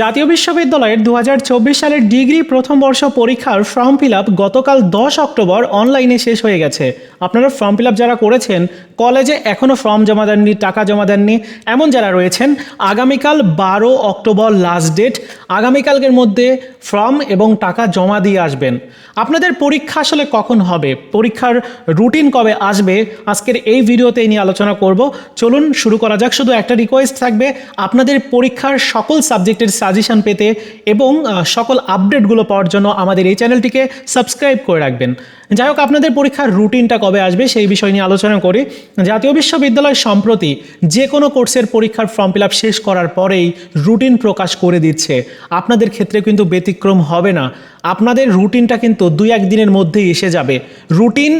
জাতীয় বিশ্ববিদ্যালয়ের দু হাজার চব্বিশ সালের ডিগ্রি প্রথম বর্ষ পরীক্ষার ফর্ম ফিল আপ গতকাল দশ অক্টোবর অনলাইনে শেষ হয়ে গেছে। আপনারা ফর্ম ফিল আপ যারা করেছেন, কলেজে এখনও ফর্ম জমা দেননি, টাকা জমা দেননি, এমন যারা রয়েছেন, আগামীকাল বারো অক্টোবর লাস্ট ডেট আগামীকালকের মধ্যে ফর্ম এবং টাকা জমা দিয়ে আসবেন। আপনাদের পরীক্ষা আসলে কখন হবে? পরীক্ষার রুটিন কবে আসবে? আজকের এই ভিডিওতে নিয়ে আলোচনা করব। চলুন শুরু করা যাক। শুধু একটা রিকোয়েস্ট থাকবে, আপনাদের পরীক্ষার সকল সাবজেক্টের সাজেশন পেতে এবং সকল আপডেটগুলো পাওয়ার জন্য আমাদের এই চ্যানেলটিকে সাবস্ক্রাইব করে রাখবেন। যাই হোক, আপনাদের পরীক্ষার রুটিনটা কবে আসবে সেই বিষয় নিয়ে আলোচনা করি। জাতীয় বিশ্ববিদ্যালয় সম্প্রতি যে কোনো কোর্সের পরীক্ষার ফর্ম ফিল শেষ করার পরেই রুটিন প্রকাশ করে দিচ্ছে। আপনাদের ক্ষেত্রে কিন্তু ব্যতিক্রম হবে না। আপনাদের রুটিনটা কিন্তু দুই এক দিনের মধ্যেই এসে যাবে। রুটিন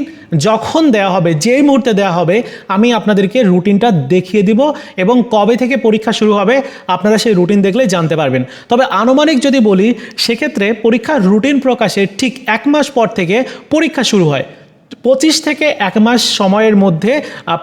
যখন দেওয়া হবে, যেই মুহূর্তে দেওয়া হবে, আমি আপনাদেরকে রুটিনটা দেখিয়ে দিব এবং কবে থেকে পরীক্ষা শুরু হবে আপনারা সেই রুটিন দেখলে জানতে পারবেন। তবে আনুমানিক যদি বলি, সেক্ষেত্রে পরীক্ষার রুটিন প্রকাশের ঠিক এক মাস পর থেকে পরীক্ষা শুরু হয়। পঁচিশ থেকে এক মাস সময়ের মধ্যে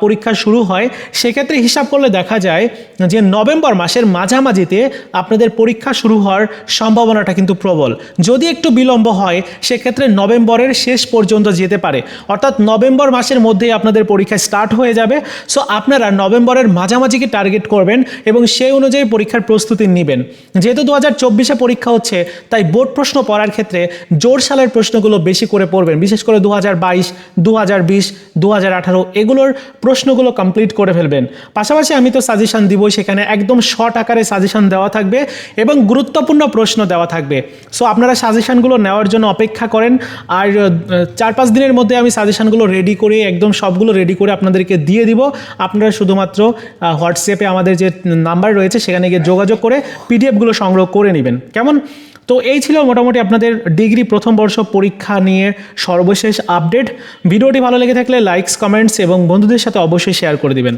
পরীক্ষা শুরু হয়। সেক্ষেত্রে হিসাব করলে দেখা যায় যে নভেম্বর মাসের মাঝামাঝিতে আপনাদের পরীক্ষা শুরু হওয়ার সম্ভাবনাটা কিন্তু প্রবল। যদি একটু বিলম্ব হয়, সেক্ষেত্রে নভেম্বরের শেষ পর্যন্ত যেতে পারে। অর্থাৎ নভেম্বর মাসের মধ্যেই আপনাদের পরীক্ষা স্টার্ট হয়ে যাবে। সো আপনারা নভেম্বরের মাঝামাঝিকে টার্গেট করবেন এবং সেই অনুযায়ী পরীক্ষার প্রস্তুতি নেবেন। যেহেতু দু হাজার চব্বিশে পরীক্ষা হচ্ছে, তাই বোর্ড প্রশ্ন পড়ার ক্ষেত্রে জোর সালের প্রশ্নগুলো বেশি করে পড়বেন। বিশেষ করে দু হাজার বাইশ দু হাজার বিশ দু হাজার আঠারো, এগুলোর প্রশ্নগুলো কমপ্লিট করে ফেলবেন। পাশাপাশি আমি তো সাজেশান দিবই, সেখানে একদম শর্ট আকারে সাজেশান দেওয়া থাকবে এবং গুরুত্বপূর্ণ প্রশ্ন দেওয়া থাকবে। সো আপনারা সাজেশানগুলো নেওয়ার জন্য অপেক্ষা করেন, আর চার পাঁচ দিনের মধ্যে আমি সাজেশানগুলো রেডি করে, একদম সবগুলো রেডি করে আপনাদেরকে দিয়ে দিব। আপনারা শুধুমাত্র হোয়াটসঅ্যাপে আমাদের যে নাম্বার রয়েছে, সেখানে গিয়ে যোগাযোগ করে পিডিএফগুলো সংগ্রহ করে নেবেন। কেমন? তো এই ছিল মোটামুটি আপনাদের ডিগ্রি প্রথম বর্ষ পরীক্ষা নিয়ে সর্বশেষ আপডেট। ভিডিওটি ভালো লেগে থাকলে লাইকস কমেন্টস এবং বন্ধুদের সাথে অবশ্যই শেয়ার করে দিবেন।